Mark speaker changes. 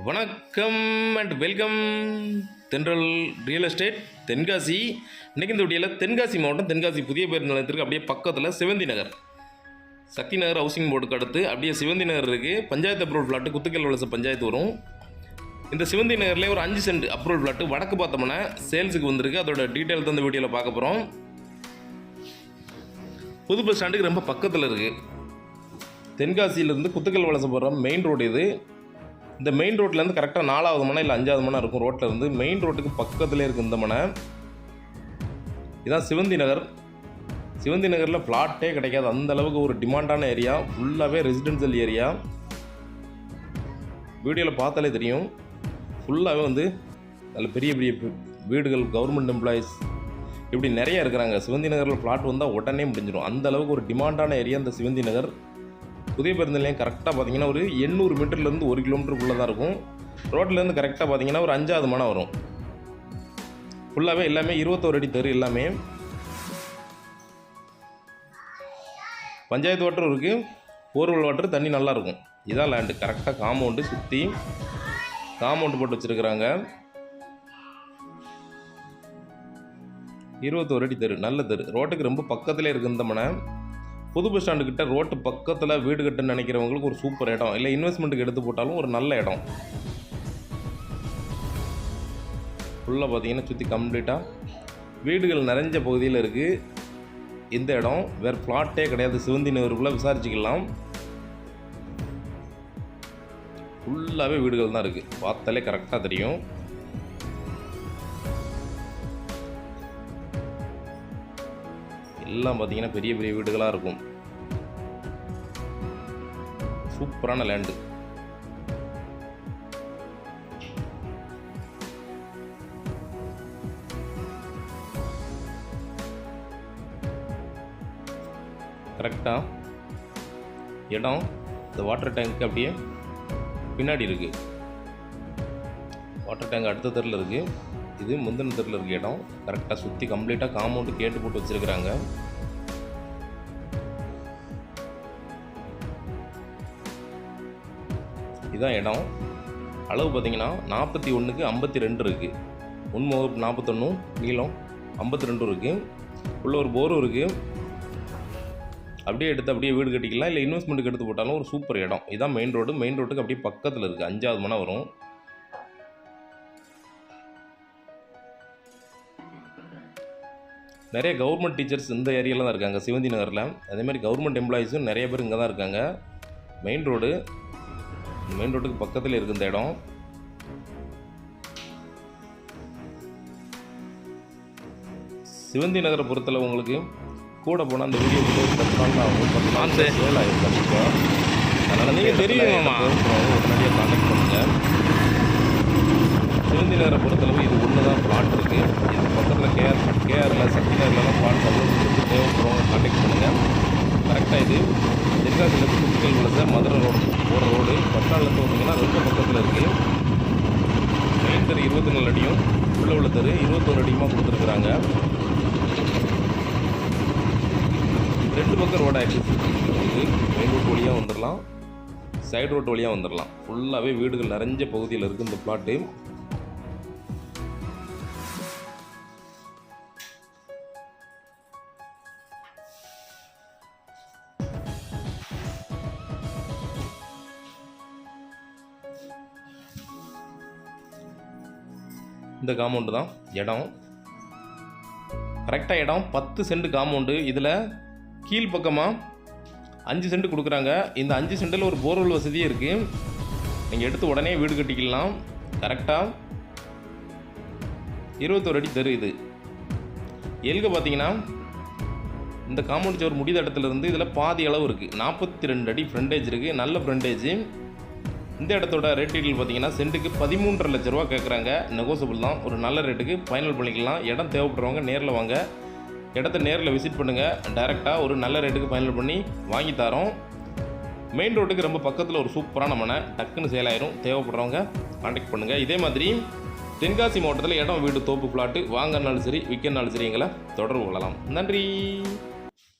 Speaker 1: வணக்கம் and welcome Thendral real estate Tenkasi. இன்னைக்கு இந்த வீடியோவில் தென்காசி மாவட்டம் தென்காசி புதிய பேருந்து நிலையத்திற்கு அப்படியே பக்கத்தில் சிவந்தி நகர். சக்தி நகர் ஹவுசிங் போர்டுக்கு அடுத்து அப்படியே சிவந்தி நகர் இருக்குது பஞ்சாயத்து அப்ரூவல் ஃப்ளாட்டு குத்துக்கல் வலச பஞ்சாயத்து வரும். இந்த சிவந்தி நகர்லேயே ஒரு அஞ்சு சென்ட் அப்ரூவல் ஃப்ளாட்டு வடக்கு பார்த்தோம்னா சேல்ஸுக்கு வந்திருக்கு. அதோட டீட்டெயில் தான் இந்த வீடியோவில் பார்க்க போகிறோம் புது பஸ் ஸ்டாண்டுக்கு ரொம்ப பக்கத்தில் இருக்குது தென்காசியிலேருந்து குத்துக்கல் வலசம் போகிற மெயின் ரோடு இது. இந்த மெயின் ரோட்லேருந்து கரெக்டாக நாலாவது மனை இல்லை அஞ்சாவது மனை இருக்கும் ரோட்டில் இருந்து மெயின் ரோட்டுக்கு பக்கத்துலேயே இருக்குது இந்த மனை. இதான் சிவந்தி நகர். சிவந்தி நகரில் ஃப்ளாட்டே கிடைக்காது. அந்த அளவுக்கு ஒரு டிமாண்டான ஏரியா ஃபுல்லாகவே ரெசிடென்சியல் ஏரியா வீடியோவில் பார்த்தாலே தெரியும். ஃபுல்லாகவே வந்து நல்ல பெரிய பெரிய வீடுகள் கவர்மெண்ட் எம்ப்ளாயீஸ் இப்படி நிறைய இருக்கிறாங்க. சிவந்தி நகரில் ஃப்ளாட் வந்தால் உடனே முடிஞ்சிடும். அந்த அளவுக்கு ஒரு டிமாண்டான ஏரியா இந்த சிவந்தி நகர். புதிய பேருந்து நிலையம் கரெக்டாக பார்த்தீங்கன்னா ஒரு எண்ணூறு மீட்டர்லேருந்து ஒரு கிலோமீட்டருக்குள்ளே தான் இருக்கும். ரோட்லேருந்து கரெக்டாக பார்த்தீங்கன்னா ஒரு அஞ்சாவது மணம் வரும். ஃபுல்லாகவே எல்லாமே இருபத்தோரு அடி தெரு எல்லாமே. பஞ்சாயத்து வாட்டரும் இருக்குது போர்வெல் வாட்டர் தண்ணி நல்லாயிருக்கும் இதான் லேண்டு கரெக்டாக காம்பவுண்டு சுற்றி காம்பவுண்டு போட்டு வச்சுருக்குறாங்க. இருபத்தோரு அடி தெரு நல்ல தெரு ரோட்டுக்கு ரொம்ப பக்கத்துலேயே இருக்குது இந்த மனை புது பஸ் ஸ்டாண்டு கிட்ட ரோட்டு பக்கத்தில் வீடு கட்டுன்னு நினைக்கிறவங்களுக்கு ஒரு சூப்பர் இடம். இல்லை இன்வெஸ்ட்மெண்ட்டுக்கு எடுத்து போட்டாலும் ஒரு நல்ல இடம். ஃபுல்லாக பார்த்தீங்கன்னா சுற்றி கம்ப்ளீட்டாக வீடுகள் நிறைஞ்ச பகுதியில் இருக்குது இந்த இடம் வேறு ஃப்ளாட்டே கிடையாது. சிவந்தி நகருக்குள்ளே விசாரிச்சுக்கலாம். ஃபுல்லாகவே வீடுகள் தான் இருக்குது பார்த்தாலே கரெக்டாக தெரியும். எல்லாம் பார்த்தீங்கன்னா பெரிய பெரிய வீடுகளாக இருக்கும். சூப்பரான லேண்டு கரெக்டாக இடம் இந்த வாட்டர் டேங்க்கு அப்படியே பின்னாடி இருக்குது வாட்டர் டேங்க் அடுத்த தெருவில் இருக்குது இது முந்தின தெருவில் இருக்க இடம் கரெக்டாக சுற்றி கம்ப்ளீட்டாக காம்பவுண்டு கேட்டு போட்டு வச்சுருக்குறாங்க. இதுதான் இடம். அளவு பார்த்தீங்கன்னா நாற்பத்தி ஒன்றுக்கு ஐம்பத்தி ரெண்டு இருக்குது முன்முகப்பு நாற்பத்தொன்னும் நீளம் ஐம்பத்தி ரெண்டும் இருக்குது உள்ள ஒரு போரும் இருக்குது அப்படியே எடுத்து அப்படியே வீடு கட்டிக்கலாம். இல்லை இன்வெஸ்ட்மெண்ட்டுக்கு எடுத்து போட்டாலும் ஒரு சூப்பர் இடம். இதான் மெயின் ரோடு மெயின் ரோட்டுக்கு அப்படியே பக்கத்தில் இருக்குது அஞ்சாவது மணம் வரும். நிறைய கவர்மெண்ட் டீச்சர்ஸ் இந்த ஏரியாவில் தான் இருக்காங்க சிவந்தி நகரில் அதே மாதிரி கவர்மெண்ட் எம்ப்ளாயீஸும் நிறைய பேர் இங்கே தான் இருக்காங்க. மெயின் ரோடு மெயின் ரோட்டுக்கு பக்கத்தில் இருக்கு இந்த இடம். சிவந்தி நகரை பொறுத்தளவு உங்களுக்கு கூட போனால் அந்த வீடியோ பத்து நாள் தான் ஆகும். பத்து நாள் சேல் ஆகிடும் கண்டிப்பாக அதனால்
Speaker 2: நீங்க தெரியுமாமா?
Speaker 1: உடனடியாக கான்டாக்ட் பண்ணுங்கள் சிவந்தி நகரை பொறுத்தளவு இது ஒன்று தான் பிளாட் இருக்குது இது பக்கத்தில் கேஆர் கேஆரில் சக்தி நகர்லாம் பிளாட் அவ்வளோ தேவைப்படுறவங்க கான்டாக்ட் பண்ணுங்கள் கரெக்டாக இது. தென்காசியில் குட்டிகள் வளர்த்த மதுரை ரோடு போகிற ரோடு பட்டாளத்து வந்தீங்கன்னா ரொம்ப பக்கத்தில் இருக்குது மெயின் தெரு இருபத்தி நாலு அடியும். உள்ள உள்ள தெரு இருபத்தோரு அடியுமா கொடுத்துருக்குறாங்க. ரெண்டு பக்கம் ரோடு ஆக்சஸ் இருக்குது. மெயின் ரோட் வழியாக வந்துடலாம் சைடு ரோட் வழியாக வந்துடலாம் ஃபுல்லாகவே வீடுகள் நிறைஞ்ச பகுதியில் இருக்குது இந்த பிளாட்டு இந்த காம்பவுண்டு தான் இடம். கரெக்டாக இடம் பத்து சென்ட் காம்பவுண்டு இதில் கீழ்ப்பக்கமாக அஞ்சு சென்ட் கொடுக்குறாங்க. இந்த அஞ்சு சென்டில் ஒரு போர்வெல் வசதியும் இருக்குது நீங்கள் எடுத்து உடனே வீடு கட்டிக்கலாம். கரெக்டாக இருபத்தோரு அடி தெரு இது. எல்க பார்த்தீங்கன்னா இந்த காம்பவுண்ட் சுவர் முடித இடத்துல இருந்து இதில் பாதி அளவு இருக்குது நாற்பத்தி ரெண்டு அடி ஃப்ரண்டேஜ் இருக்குது நல்ல ஃப்ரண்டேஜ் இந்த இடத்தோட ரேட் டீட்டெயில் பார்த்தீங்கன்னா சென்ட்டுக்கு பதிமூன்றரை லட்ச ரூபா கேட்குறாங்க நெகோசபிள் தான். ஒரு நல்ல ரேட்டுக்கு ஃபைனல் பண்ணிக்கலாம். இடம் தேவைப்படுறவங்க நேரில் வாங்க. இடத்த நேரில் விசிட் பண்ணுங்கள் டைரெக்டாக ஒரு நல்ல ரேட்டுக்கு ஃபைனல் பண்ணி வாங்கி தரோம். மெயின் ரோட்டுக்கு ரொம்ப பக்கத்தில் ஒரு சூப்பரான மனை. டக்குன்னு சேல் ஆயிரும். தேவைப்படுறவங்க கான்டாக்ட் பண்ணுங்கள் இதே மாதிரி தென்காசி மாவட்டத்தில் இடம் வீடு தோப்பு பிளாட்டு வாங்கினாலும் சரி விற்கனாலும் சரி எங்களை தொடர்பு கொள்ளலாம். நன்றி.